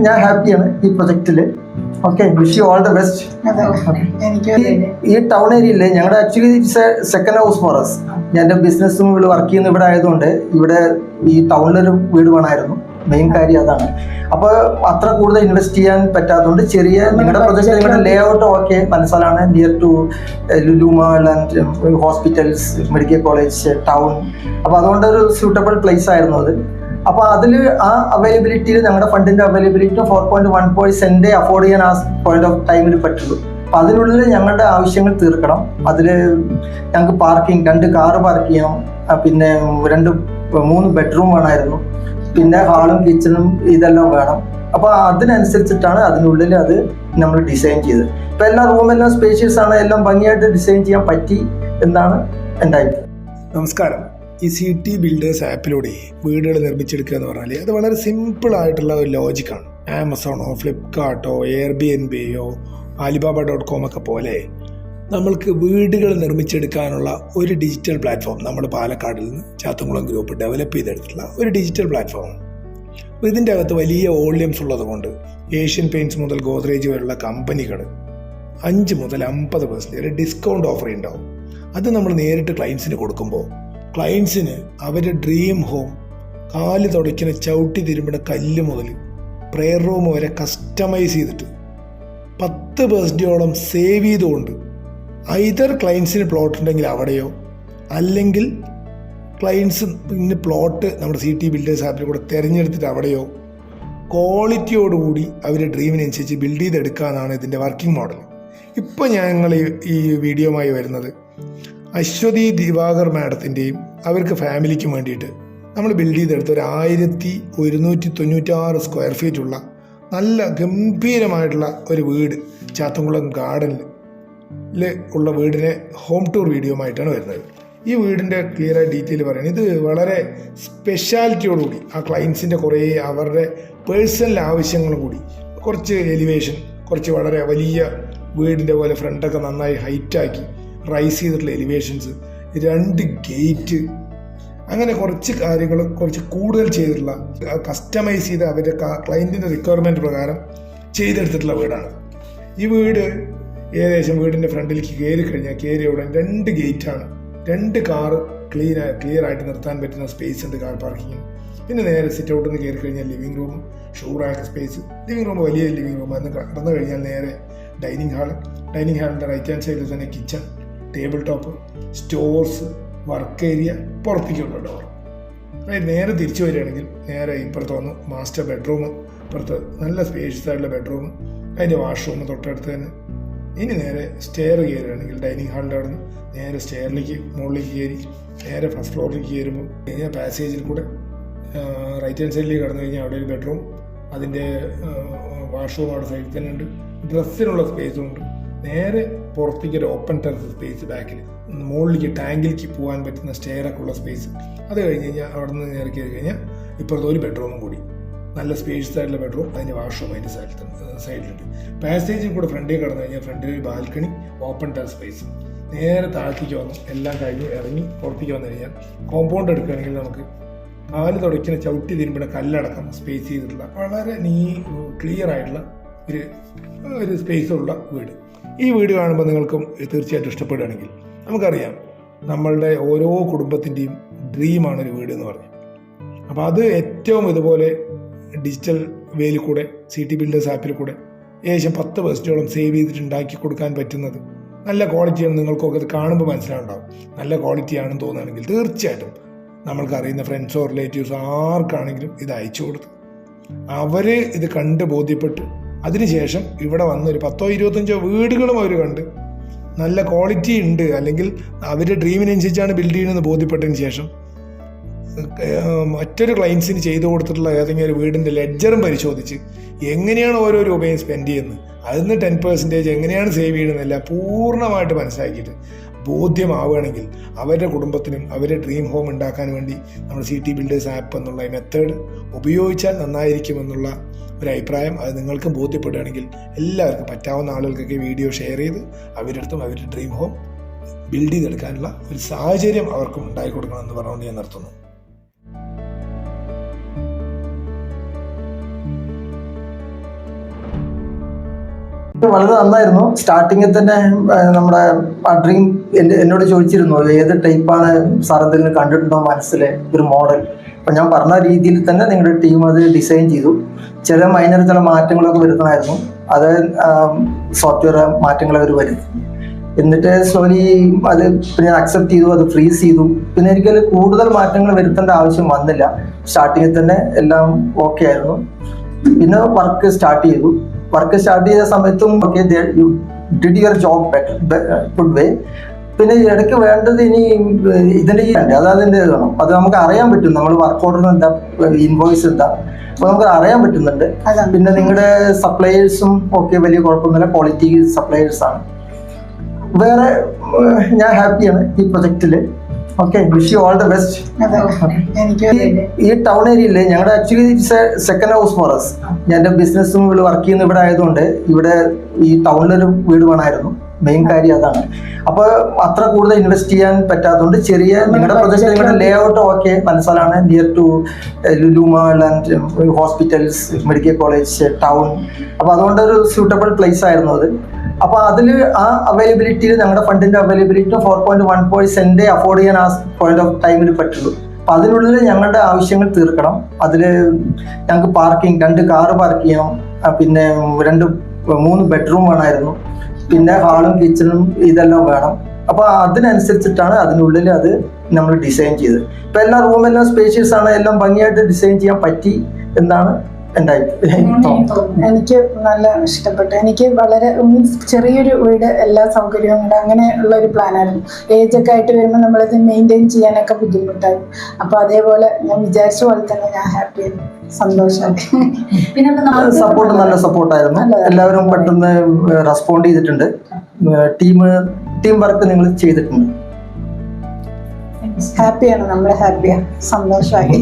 ഞാൻ ഹാപ്പിയാണ് ഈ പ്രൊജക്റ്റിൽ okay wish you all the best ഈ ടൗൺ ഏരിയയിൽ ഞങ്ങളുടെ actually it's a second house for ഞാൻ എന്റെ ബിസിനസ്സും ഇവിടെ വർക്ക് ചെയ്യുന്ന ഇവിടെ ആയതുകൊണ്ട് ഇവിടെ ഈ ടൗണിലൊരു വീട് വേണമായിരുന്നു. മെയിൻ കാര്യം അതാണ്. അപ്പോൾ അത്ര കൂടുതൽ ഇൻവെസ്റ്റ് ചെയ്യാൻ പറ്റാത്തതുകൊണ്ട് ചെറിയ നിങ്ങളുടെ പ്രൊജക്ട് നിങ്ങളുടെ ലേ ഔട്ട് ഓക്കെ മനസ്സിലാണ് near to Lulu mall and hospitals medical college town അപ്പോൾ അതുകൊണ്ട് ഒരു സ്യൂട്ടബിൾ പ്ലേസ് ആയിരുന്നു അത്. അപ്പോൾ അതിൽ ആ അവൈലബിലിറ്റിയിൽ ഞങ്ങളുടെ ഫണ്ടിന്റെ availability four point one percent afford ചെയ്യാൻ ആ പോയിന്റ് ഓഫ് ടൈമിൽ പറ്റുള്ളൂ. അപ്പം അതിനുള്ളിൽ ഞങ്ങളുടെ ആവശ്യങ്ങൾ തീർക്കണം. അതിൽ ഞങ്ങൾക്ക് പാർക്കിംഗ് രണ്ട് കാറ് പാർക്ക് ചെയ്യണം. പിന്നെ രണ്ട് മൂന്ന് ബെഡ്റൂം വേണമായിരുന്നു പിന്നെ ഹാളും കിച്ചണും ഇതെല്ലാം വേണം. അപ്പോൾ അതിനനുസരിച്ചിട്ടാണ് അതിനുള്ളിൽ അത് നമ്മൾ ഡിസൈൻ ചെയ്തത്. ഇപ്പം എല്ലാ റൂമെല്ലാം സ്പേഷ്യസ് ആണ്. എല്ലാം ഭംഗിയായിട്ട് ഡിസൈൻ ചെയ്യാൻ പറ്റി എന്നാണ് എന്റെ അഭിപ്രായം. നമസ്കാരം. ഈ സി ടി ബിൽഡേഴ്സ് ആപ്പിലൂടെ വീടുകൾ നിർമ്മിച്ചെടുക്കുക എന്ന് പറഞ്ഞാൽ അത് വളരെ സിമ്പിൾ ആയിട്ടുള്ള ഒരു ലോജിക്കാണ് ആമസോണോ ഫ്ലിപ്കാർട്ടോ എയർ ബി എൻ ബിയോ ആലിബാബ ഡോട്ട് കോം ഒക്കെ പോലെ നമ്മൾക്ക് വീടുകൾ നിർമ്മിച്ചെടുക്കാനുള്ള ഒരു ഡിജിറ്റൽ പ്ലാറ്റ്ഫോം നമ്മുടെ പാലക്കാടിൽ നിന്ന് ചാത്തങ്കുളം ഗ്രൂപ്പ് ഡെവലപ്പ് ചെയ്തെടുത്തിട്ടുള്ള ഒരു ഡിജിറ്റൽ പ്ലാറ്റ്ഫോം ഇതിന്റെ അകത്ത് വലിയ വോള്യൂംസ് ഉള്ളതുകൊണ്ട് ഏഷ്യൻ പെയിന്റ്സ് മുതൽ ഗോദ്രേജ് വരെയുള്ള കമ്പനികൾ അഞ്ച് മുതൽ അമ്പത് പെർസെന്റ് ഡിസ്കൗണ്ട് ഓഫർ ഉണ്ടാവും. അത് നമ്മൾ നേരിട്ട് ക്ലയൻസിന് കൊടുക്കുമ്പോൾ ക്ലയൻസിന് അവരുടെ ഡ്രീം ഹോം കാൽ തുടയ്ക്കുന്ന ചവിട്ടി തിരുമ്പുന്ന കല്ല് മുതൽ പ്രെയർ റൂം വരെ കസ്റ്റമൈസ് ചെയ്തിട്ട് പത്ത് പെർസെന്റോളം സേവ് ചെയ്തുകൊണ്ട് ഐതർ ക്ലയൻസിന് പ്ലോട്ട് ഉണ്ടെങ്കിൽ അവിടെയോ അല്ലെങ്കിൽ ക്ലയൻസ് പിന്നെ പ്ലോട്ട് നമ്മുടെ സി ടി ബിൽഡേഴ്സ് ആപ്പിൽ കൂടെ തിരഞ്ഞെടുത്തിട്ട് അവിടെയോ ക്വാളിറ്റിയോടുകൂടി അവരുടെ ഡ്രീമിനനുസരിച്ച് ബിൽഡ് ചെയ്തെടുക്കാനാണ് ഇതിന്റെ വർക്കിംഗ് മോഡൽ ഇപ്പോൾ ഞങ്ങൾ ഈ- വീഡിയോമായി വരുന്നത്. അശ്വതി ദിവാകർ മാഡത്തിന്റെയും അവർക്ക് ഫാമിലിക്കും വേണ്ടിയിട്ട് നമ്മൾ ബിൽഡ് ചെയ്തെടുത്ത ഒരു ആയിരത്തി ഒരുന്നൂറ്റി തൊണ്ണൂറ്റാറ് സ്ക്വയർ ഫീറ്റ് ഉള്ള നല്ല ഗംഭീരമായിട്ടുള്ള ഒരു വീട് ചാത്തംകുളം ഗാർഡനിൽ ഉള്ള വീടിനെ ഹോം ടൂർ വീഡിയോ ആയിട്ടാണ് വരുന്നത്. ഈ വീടിന്റെ ക്ലിയർ ആയി ഡീറ്റെയിൽ പറയുന്നത് ഇത് വളരെ സ്പെഷ്യാലിറ്റിയോടുകൂടി ആ ക്ലയൻസിന്റെ കുറേ അവരുടെ പേഴ്സണൽ ആവശ്യങ്ങളും കൂടി കുറച്ച് എലിവേഷൻ കുറച്ച് വളരെ വലിയ വീടിന്റെ പോലെ ഫ്രണ്ടൊക്കെ നന്നായി ഹൈറ്റാക്കി റൈസ് ചെയ്തിട്ടുള്ള എലിവേഷൻസ് രണ്ട് ഗേറ്റ് അങ്ങനെ കുറച്ച് കാര്യങ്ങൾ കുറച്ച് കൂടുതൽ ചെയ്തിട്ടുള്ള കസ്റ്റമൈസ് ചെയ്ത് അവരുടെ ക്ലയന്റിന്റെ റിക്വയർമെന്റ് പ്രകാരം ചെയ്തെടുത്തിട്ടുള്ള വീടാണ്. ഈ വീട് ഏകദേശം വീടിന്റെ ഫ്രണ്ടിലേക്ക് കയറി കഴിഞ്ഞാൽ കയറിയ ഉടൻ രണ്ട് ഗേറ്റാണ് രണ്ട് കാർ ക്ലീൻ ക്ലിയർ ആയിട്ട് നിർത്താൻ പറ്റുന്ന സ്പേസ് ഉണ്ട് കാർ പാർക്കിങ്ങിന് പിന്നെ നേരെ സിറ്റ് ഔട്ടിൽ നിന്ന് കയറി കഴിഞ്ഞാൽ ലിവിംഗ് റൂം ഷൂറായ സ്പേസ് ലിവിംഗ് റൂം വലിയ ലിവിംഗ് റൂം അതിന് കടന്നു കഴിഞ്ഞാൽ നേരെ ഡൈനിങ് ഹാൾ ഡൈനിങ് ഹാളിന്റെ റൈറ്റ് ഹാൻഡ് സൈഡിൽ തന്നെ kitchen table top stores work area പുറത്തേക്കുള്ള ഡോർ അതായത് നേരെ തിരിച്ചു വരികയാണെങ്കിൽ നേരെ ഇപ്പുറത്ത് വന്ന് മാസ്റ്റർ ബെഡ്റൂം ഇപ്പുറത്ത് നല്ല സ്പേഷ്യസ് ആയിട്ടുള്ള ബെഡ്റൂം അതിന്റെ വാഷ്റൂം തൊട്ടടുത്ത് തന്നെ. ഇനി നേരെ സ്റ്റെയർ കയറുകയാണെങ്കിൽ ഡൈനിങ് ഹാളിന്റെ അവിടെ നിന്ന് നേരെ സ്റ്റെയറിലേക്ക് മുകളിലേക്ക് കയറി നേരെ ഫസ്റ്റ് ഫ്ലോറിലേക്ക് കയറുമ്പോൾ കഴിഞ്ഞാൽ പാസേജിൽ കൂടെ റൈറ്റ് ഹാൻഡ് സൈഡിലേക്ക് കടന്നു കഴിഞ്ഞാൽ അവിടെ ഒരു ബെഡ്റൂം അതിന്റെ വാഷ്റൂം അവിടെ സൈഡിൽ തന്നെ ഉണ്ട്. ഡ്രസ്സിനുള്ള സ്പേസും ഉണ്ട്. നേരെ പുറത്തേക്ക് ഒരു ഓപ്പൺ ടെറസ് സ്പേസ് ബാക്കിൽ മുകളിലേക്ക് ടാങ്കിലേക്ക് പോകാൻ പറ്റുന്ന സ്റ്റെയറൊക്കെ ഉള്ള സ്പേസ് അത് കഴിഞ്ഞ് കഴിഞ്ഞാൽ അവിടെ നിന്ന് നേരെ കയറി കഴിഞ്ഞാൽ ഇപ്പോഴത്തെ ഒരു ബെഡ്റൂമും കൂടി. നല്ല സ്പേഷ്യസ് ആയിട്ടുള്ള ബെഡ്റൂം അതിന്റെ വാഷ്റൂം അതിന്റെ സൈഡിൽ സൈഡിലുണ്ട് പാസേജിൽ കൂടെ ഫ്രണ്ടിൽ കടന്നു കഴിഞ്ഞാൽ ഫ്രണ്ടിൽ ഒരു ബാൽക്കണി ഓപ്പൺ ടെറസ് സ്പേസ് നേരെ താഴത്തേക്ക് വന്നു എല്ലാം കഴിഞ്ഞു ഇറങ്ങി പുറത്തേക്ക് വന്നു കഴിഞ്ഞാൽ കോമ്പൗണ്ട് എടുക്കുകയാണെങ്കിൽ നമുക്ക് കാൽ തുടയ്ക്കുന്ന ചവിട്ടി തിരുമ്പിട കല്ലടക്കം സ്പേസ് ചെയ്തിട്ടുള്ള വളരെ നീ ക്ലിയർ ആയിട്ടുള്ള ഒരു ഒരു സ്പേസുള്ള വീട്. ഈ വീഡിയോ കാണുമ്പോൾ നിങ്ങൾക്കും തീർച്ചയായിട്ടും ഇഷ്ടപ്പെടുകയാണെങ്കിൽ നമുക്കറിയാം നമ്മളുടെ ഓരോ കുടുംബത്തിന്റെയും ഡ്രീമാണ് ഒരു വീട് എന്ന് പറഞ്ഞു. അപ്പോൾ അത് ഏറ്റവും ഇതുപോലെ ഡിജിറ്റൽ വേയിൽ കൂടെ സി ടി ബിൽഡേഴ്സ് ആപ്പിൽ കൂടെ ഏകദേശം പത്ത് പെർസെന്റോളം സേവ് ചെയ്തിട്ട് ഉണ്ടാക്കി കൊടുക്കാൻ പറ്റുന്നത് നല്ല ക്വാളിറ്റിയാണ് നിങ്ങൾക്കൊക്കെ അത് കാണുമ്പോൾ മനസ്സിലാവുണ്ടാവും. നല്ല ക്വാളിറ്റിയാണെന്ന് തോന്നുകയാണെങ്കിൽ തീർച്ചയായിട്ടും നമ്മൾക്കറിയുന്ന ഫ്രണ്ട്സോ റിലേറ്റീവ്സോ ആർക്കാണെങ്കിലും ഇത് അയച്ചു കൊടുത്ത് അവർ ഇത് കണ്ട് ബോധ്യപ്പെട്ട് അതിനുശേഷം ഇവിടെ വന്ന് ഒരു പത്തോ ഇരുപത്തഞ്ചോ വീടുകളും അവർ കണ്ട്. നല്ല ക്വാളിറ്റി ഉണ്ട്. അല്ലെങ്കിൽ അവരുടെ ഡ്രീമിനനുസരിച്ചാണ് ബിൽഡ് ചെയ്യുന്നതെന്ന് ബോധ്യപ്പെട്ടതിന് ശേഷം മറ്റൊരു ക്ലയൻസിന് ചെയ്തു കൊടുത്തിട്ടുള്ള ഏതെങ്കിലും ഒരു വീടിന്റെ ലെഡ്ജറും പരിശോധിച്ച് എങ്ങനെയാണ് ഓരോ രൂപയും സ്പെൻഡ് ചെയ്യുന്നത്. അതിൽ നിന്ന് ടെൻ പെർസെന്റേജ് എങ്ങനെയാണ് സേവ് ചെയ്യണമെന്നല്ല പൂർണമായിട്ട് മനസ്സിലാക്കിയിട്ട് ബോധ്യമാവുകയാണെങ്കിൽ അവരുടെ കുടുംബത്തിനും അവരുടെ ഡ്രീം ഹോം ഉണ്ടാക്കാൻ വേണ്ടി നമ്മൾ സി ടി ബിൽഡേഴ്സ് ആപ്പ് എന്നുള്ള മെത്തേഡ് ഉപയോഗിച്ചാൽ നന്നായിരിക്കുമെന്നുള്ള ഒരു അഭിപ്രായം അത് നിങ്ങൾക്കും ബോധ്യപ്പെടുകയാണെങ്കിൽ എല്ലാവർക്കും പറ്റാവുന്ന ആളുകൾക്കൊക്കെ വീഡിയോ ഷെയർ ചെയ്ത് അവരുടെ അടുത്തും അവരുടെ ഡ്രീം ഹോം ബിൽഡ് ചെയ്തെടുക്കാനുള്ള ഒരു സാഹചര്യം അവർക്കും ഉണ്ടായിക്കൊടുക്കണം കൊടുക്കണമെന്ന് പറഞ്ഞുകൊണ്ട് ഞാൻ നിർത്തുന്നു. വളരെ നന്നായിരുന്നു. സ്റ്റാർട്ടിങ്ങിൽ തന്നെ നമ്മുടെ ഡ്രീം എന്നോട് ചോദിച്ചിരുന്നു ഏത് ടൈപ്പാണ് സാർ എന്തെങ്കിലും കണ്ടിട്ടുണ്ടോ മനസ്സിൽ ഒരു മോഡൽ അപ്പം ഞാൻ പറഞ്ഞ രീതിയിൽ തന്നെ നിങ്ങളുടെ ടീം അത് ഡിസൈൻ ചെയ്തു. ചില മൈനർ ചില മാറ്റങ്ങളൊക്കെ വരുത്തണമായിരുന്നു. അത് സോഫ്റ്റ്വെയർ മാറ്റങ്ങൾ അവർ വരുത്തി. എന്നിട്ട് സ്ലോലി അത് പിന്നെ അക്സെപ്റ്റ് ചെയ്തു അത് ഫ്രീസ് ചെയ്തു. പിന്നെ എനിക്കതിൽ കൂടുതൽ മാറ്റങ്ങൾ വരുത്തേണ്ട ആവശ്യം വന്നില്ല. സ്റ്റാർട്ടിങ്ങിൽ തന്നെ എല്ലാം ഓക്കെ ആയിരുന്നു. പിന്നെ വർക്ക് സ്റ്റാർട്ട് ചെയ്തു. വർക്ക് സ്റ്റാർട്ട് ചെയ്ത സമയത്തും okay did your job better good way പിന്നെ ഇടയ്ക്ക് വേണ്ടത് ഇനി ഇതിന്റെ ഈ അത് അതിന്റെ ഇത് വേണം. അത് നമുക്ക് അറിയാൻ പറ്റും. നമ്മൾ വർക്ക് ഓർഡർ എന്താ ഇൻവോയ്സ് എന്താ. അപ്പൊ നമുക്ക് അറിയാൻ പറ്റുന്നുണ്ട്. പിന്നെ നിങ്ങളുടെ സപ്ലയേഴ്സും ഒക്കെ വലിയ കുഴപ്പമൊന്നുമില്ല. ക്വാളിറ്റി സപ്ലയേഴ്സ് ആണ്. വേറെ ഞാൻ ഹാപ്പിയാണ് ഈ പ്രൊജക്റ്റിൽ okay wish you all the best ഈ ടൗൺ ഏരിയയിൽ ഞങ്ങളുടെ actually second house for us. ഞാൻ എന്റെ ബിസിനസ്സും ഇവിടെ വർക്ക് ചെയ്യുന്ന ഇവിടെ ആയതുകൊണ്ട് ഇവിടെ ഈ ടൗണിലൊരു വീട് വേണമായിരുന്നു. മെയിൻ കാര്യം അതാണ്. അപ്പോൾ അത്ര കൂടുതൽ ഇൻവെസ്റ്റ് ചെയ്യാൻ പറ്റാത്തതുകൊണ്ട് ചെറിയ നിങ്ങളുടെ പ്രൊജക്ട് നിങ്ങളുടെ ലേ ഔട്ട് ഓക്കെ നല്ല സ്ഥലമാണ് near to Lulu mall and hospitals medical college town അപ്പോൾ അതുകൊണ്ട് ഒരു സ്യൂട്ടബിൾ പ്ലേസ് ആയിരുന്നു അത്. അപ്പോൾ അതിൽ ആ അവൈലബിലിറ്റിയിൽ ഞങ്ങളുടെ ഫണ്ടിന്റെ availability four point one point afford ചെയ്യാൻ ആ പോയിന്റ് ഓഫ് ടൈമിൽ പറ്റുള്ളൂ. അപ്പൊ അതിനുള്ളിൽ ഞങ്ങളുടെ ആവശ്യങ്ങൾ തീർക്കണം. അതിൽ ഞങ്ങൾക്ക് പാർക്കിംഗ് രണ്ട് കാറ് പാർക്ക് ചെയ്യണം. പിന്നെ രണ്ട് മൂന്ന് ബെഡ്റൂം വേണമായിരുന്നു പിന്നെ ഹാളും കിച്ചണും ഇതെല്ലാം വേണം. അപ്പൊ അതിനനുസരിച്ചിട്ടാണ് അതിനുള്ളിൽ അത് നമ്മൾ ഡിസൈൻ ചെയ്തത്. ഇപ്പൊ എല്ലാ റൂമെല്ലാം സ്പേഷ്യസ് ആണ്. എല്ലാം ഭംഗിയായിട്ട് ഡിസൈൻ ചെയ്യാൻ പറ്റി എന്നാണ് എനിക്ക് നല്ല ഇഷ്ടപ്പെട്ടു. എനിക്ക് വളരെ മീൻസ് ചെറിയൊരു വീട് എല്ലാ സൗകര്യവും ഉണ്ട്. അങ്ങനെ ഉള്ള ഒരു പ്ലാനായിരുന്നു ഏജ് ഒക്കെ ആയിട്ട് വരുമ്പോൾ നമ്മളത് മെയിന്റെയിൻ ചെയ്യാനൊക്കെ ബുദ്ധിമുട്ടായി അപ്പൊ അതേപോലെ ഞാൻ വിചാരിച്ച പോലെ തന്നെ ഞാൻ ഹാപ്പി സന്തോഷമായി പിന്നെ സപ്പോർട്ട് നല്ല സപ്പോർട്ടായിരുന്നു. എല്ലാവരും പെട്ടെന്ന് റെസ്പോണ്ട് ചെയ്തിട്ടുണ്ട്. ടീം ടീം വർക്ക് നിങ്ങൾ ചെയ്തിട്ടുണ്ട്. ഹാപ്പിയാണ് നമ്മൾ ഹാപ്പിയാണ് സന്തോഷമായി